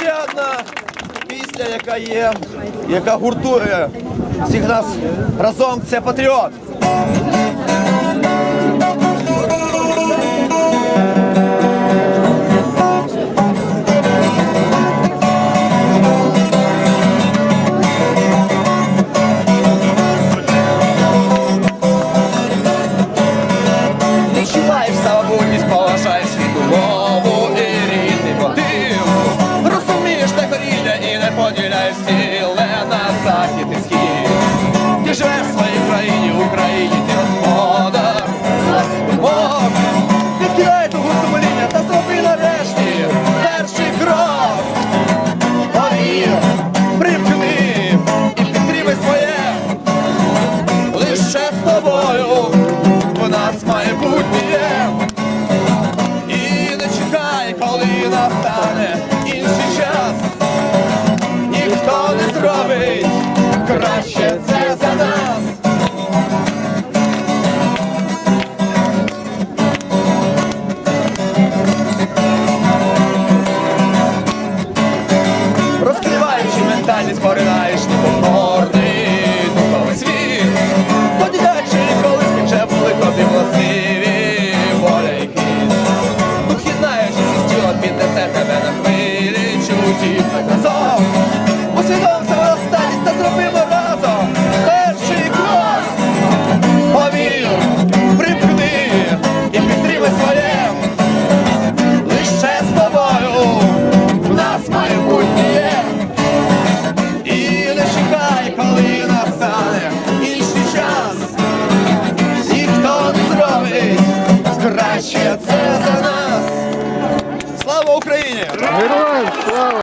ще одна пісня, яка є, яка гуртує всіх нас разом. Це патріот. Сіле на захід і схід. Ти живеш в своїй країні, в Україні, ти господар. Мов, відкидай тугу сумління та зроби нарешті перший крок. Повір, примкни і підтримай своє. Лише з тобою в нас майбутнє. І не чекай, коли настане інший час. Ментальність, поринаєш непокорний духовий світ. Поділяючи колись вже були тобі властиві воля і хід. Дух єднаючись із тілом піднесе тебе на хвилі чуті разом. Усвідом sensual.